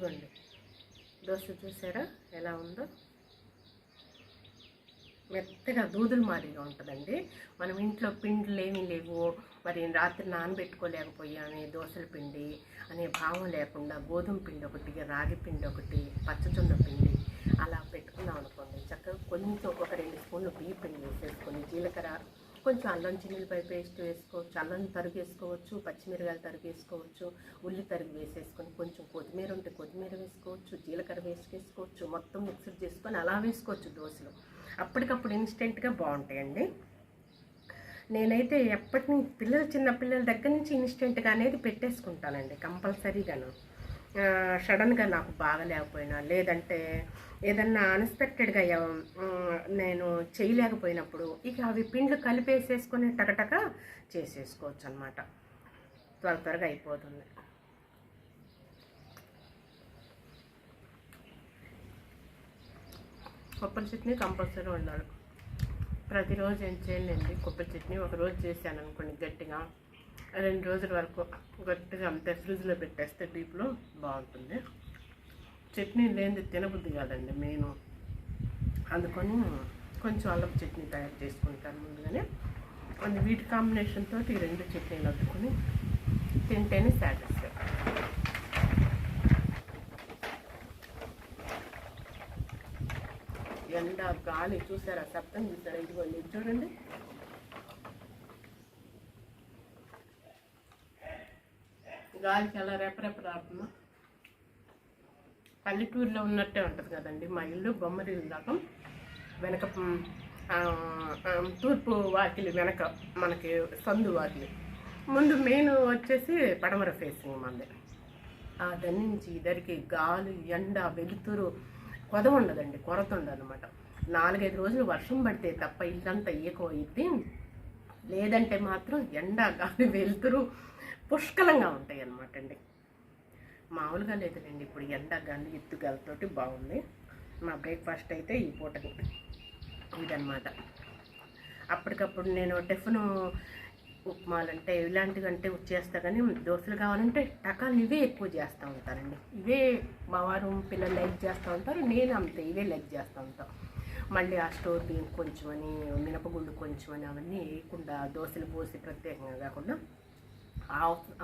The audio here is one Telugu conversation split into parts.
ఇదిగోండి. దోశ చూసారా? ఎలా ఉందో? మెత్తగా దూదుల మాదిరిగా ఉంటుందండి. మనం ఇంట్లో పిండిలు ఏమీ లేవు. మరి రాత్రి నానబెట్టుకోలేకపోయామే దోశల పిండి అనే భావం లేకుండా గోధుమ పిండి ఒకటి రాగి పిండి ఒకటి పచ్చజొన్న పిండి అలా పెట్టుకున్నాం అనుకోండి చక్కగా కొంచెం ఒక రెండు స్పూన్లు బియ్య పిండి వేసేసుకొని జీలకర్ర కొంచెం అల్లం చిన్నిపాయ పేస్ట్ వేసుకోవచ్చు అల్లం తరుగు వేసుకోవచ్చు పచ్చిమిరకాయలు తరుగు వేసుకోవచ్చు ఉల్లి తరుగు వేసేసుకొని కొంచెం కొత్తిమీర ఉంటే కొత్తిమీర వేసుకోవచ్చు జీలకర్ర వేసుకేసుకోవచ్చు మొత్తం మిక్సర్ చేసుకొని అలా వేసుకోవచ్చు దోశలు. అప్పటికప్పుడు ఇన్స్టెంట్గా బాగుంటాయండి. నేనైతే ఎప్పటి నుంచి పిల్లలు చిన్న పిల్లల దగ్గర నుంచి ఇన్స్టెంట్గా అనేది పెట్టేసుకుంటానండి కంపల్సరీగాను. సడన్గా నాకు బాగలేకపోయినా లేదంటే ఏదన్నా అన్ఎక్స్పెక్టెడ్గా నేను చేయలేకపోయినప్పుడు ఇక అవి పిండ్లు కలిపేసేసుకొని టకటక చేసేసుకోవచ్చు అనమాట త్వర త్వరగా అయిపోతుంది. కొబ్బరి చట్నీ కంపల్సరీ ఉండాలి ప్రతిరోజు ఏం చేయలేండి. కొబ్బరి చట్నీ ఒక రోజు చేశాను అనుకోండి గట్టిగా. రెండు రోజుల వరకు గట్టిగా అంతే ఫ్రిడ్జ్లో పెట్టేస్తే డీప్లో బాగుంటుంది. చట్నీ లేనిది తినబుద్ధి కాదండి మెయిన్. అందుకని కొంచెం అల్లం చట్నీ తయారు చేసుకుంటాను ముందుగానే. అది వీటి కాంబినేషన్ తోటి ఈ రెండు చట్నీలు అద్దుకొని తింటేనే సాటిస్ఫై. ఎండ గాలి చూసారా? శబ్దం చూసారా? ఇదిగోండి చూడండి. గాలికి అలా రెపరెపరాడుతుందో పల్లెటూరులో ఉన్నట్టే ఉంటుంది కదండి. మా ఇల్లు బొమ్మరిల్లు దాకా. వెనక తూర్పు వాకిలి వెనక మనకి సందు వాకిలి. ముందు మెయిన్ వచ్చేసి పడమర ఫేసింగ్ మంది. ఆ దాని నుంచి ఇద్దరికి గాలి ఎండ వెలుతురు కొద ఉండదండి. కొరత ఉండదనమాట నాలుగైదు రోజులు వర్షం పడితే తప్ప ఇల్లంతా ఈకపోయిద్ది లేదంటే మాత్రం ఎండ గాలి వెలుతురు పుష్కలంగా ఉంటాయి అన్నమాట అండి మామూలుగా లేదులేండి. ఇప్పుడు ఎండ గాలి ఎత్తుగాలతోటి బాగుంది. మా బ్రేక్ఫాస్ట్ అయితే ఈ పూటకి ఇదన్నమాట. అప్పటికప్పుడు నేను టిఫిన్ ఉప్మాలంటే ఇలాంటివంటే చేస్తా కానీ దోశలు కావాలంటే టకాలు ఇవే ఎక్కువ చేస్తూ ఉంటానండి. ఇవే మా వారు పిల్లలు లైక్ చేస్తూ ఉంటారు. నేను అంతే ఇవే లైక్ చేస్తూ ఉంటాం. మళ్ళీ ఆ స్టోర్ బియ్యం కొంచెమని మినపగుళ్ళు కొంచెమని అవన్నీ వేయకుండా దోశలు పోసి ప్రత్యేకంగా కాకుండా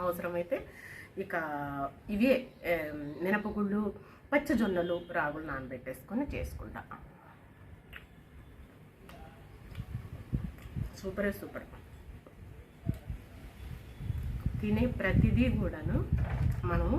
అవసరమైతే ఇక ఇవే మినపగుళ్ళు పచ్చజొన్నలు రాగులు నానబెట్టేసుకొని చేసుకుంటా. సూపరే సూపర్. తినే ప్రతిదీ కూడాను మనము